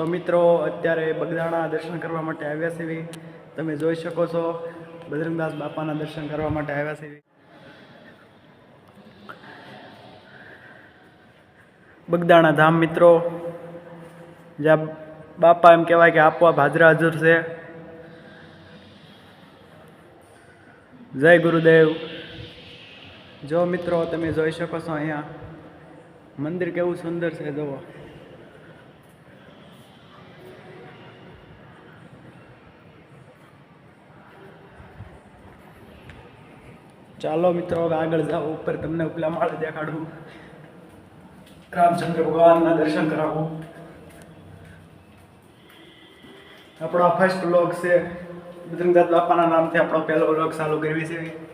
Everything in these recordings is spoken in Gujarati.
તો મિત્રો, અત્યારે બગદાણા દર્શન કરવા માટે આવ્યા છે. તમે જોઈ શકો છો, બજરંગદાસ બાપાના દર્શન કરવા માટે આવ્યા છે. બગદાણા ધામ મિત્રો, જ્યાં બાપા એમ કહેવાય કે આપવા હાજરા હાજર છે. જય ગુરુદેવ. જો મિત્રો, તમે જોઈ શકો છો અહીંયા, મંદિર કેવું સુંદર છે, જુઓ. ચાલો મિત્રો, હવે આગળ જાઓ. ઉપર તમને ઉપલા માળે દેખાડું. રામચંદ્ર ભગવાનના દર્શન કરાવું. આપણો ફર્સ્ટ વ્લોગ છે. બજરંગદાસ બાપાના નામથી આપણો પહેલો વ્લોગ ચાલુ કરવી છે.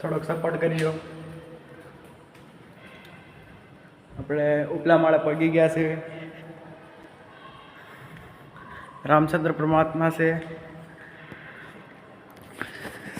થોડોક સપોર્ટ કરજો આપણે ઉપલા માળે પગી ગયા છે. રામચંદ્ર પરમાત્મા છે.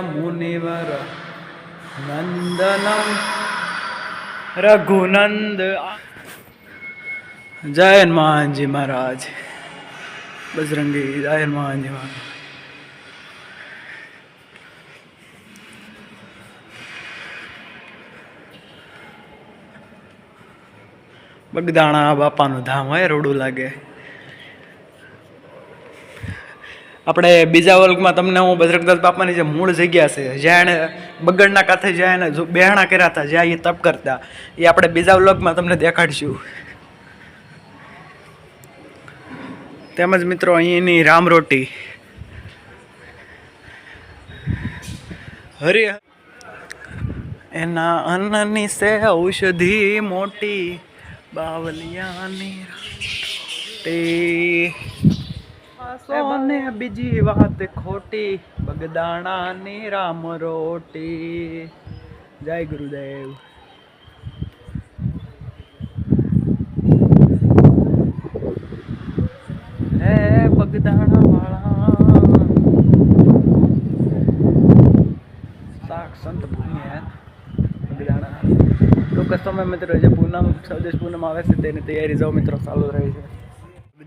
મુનિવર. નંદનમ. રઘુનંદ. જય હનુમાનજી મહારાજ. બજરંગી, જય હનુમાનજી મહારાજ. બગદાણા બાપાનું ધામ હોય, રોડું લાગે. આપણે બીજા વર્ગમાં તમને હું બજરંગદાસ બાપાની જે મૂળ જગ્યા છે, જ્યાં એણે બગડના કાંઠે જ્યાં એને બેહણા કર્યા હતા, જ્યાં એ તપ કરતા, એ આપણે બીજા વર્ગમાં તમને દેખાડશું. તેમજ મિત્રો અહીંની રામ રોટી. હરે એના અન્નની સે ઔષધિ મોટી, બાવલિયાની. રોટી સોને બીજી વાત ખોટી, બગદાણાની રામ રોટી. જય ગુરુદેવ. હે બગદાણા વાળા સાક સંત ભૂમિ હે. બગદાણા. ટૂંક સમય મિત્રો, જે પૂનમ, સ્વદેશ પૂનમ આવે છે તેની તૈયારી જાઓ મિત્રો, ચાલુ રહી છે.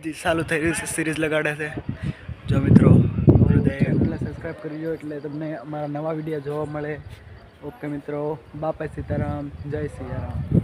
બધી ચાલુ થઈ રહ્યું છે સિરીઝ લગાડે છે. જો મિત્રો એટલે સબસ્ક્રાઈબ દો એટલે તમને અમારા નવા વીડિયો જોવા મળે. ઓકે મિત્રો, બાપા સીતારામ, જય સિયારામ.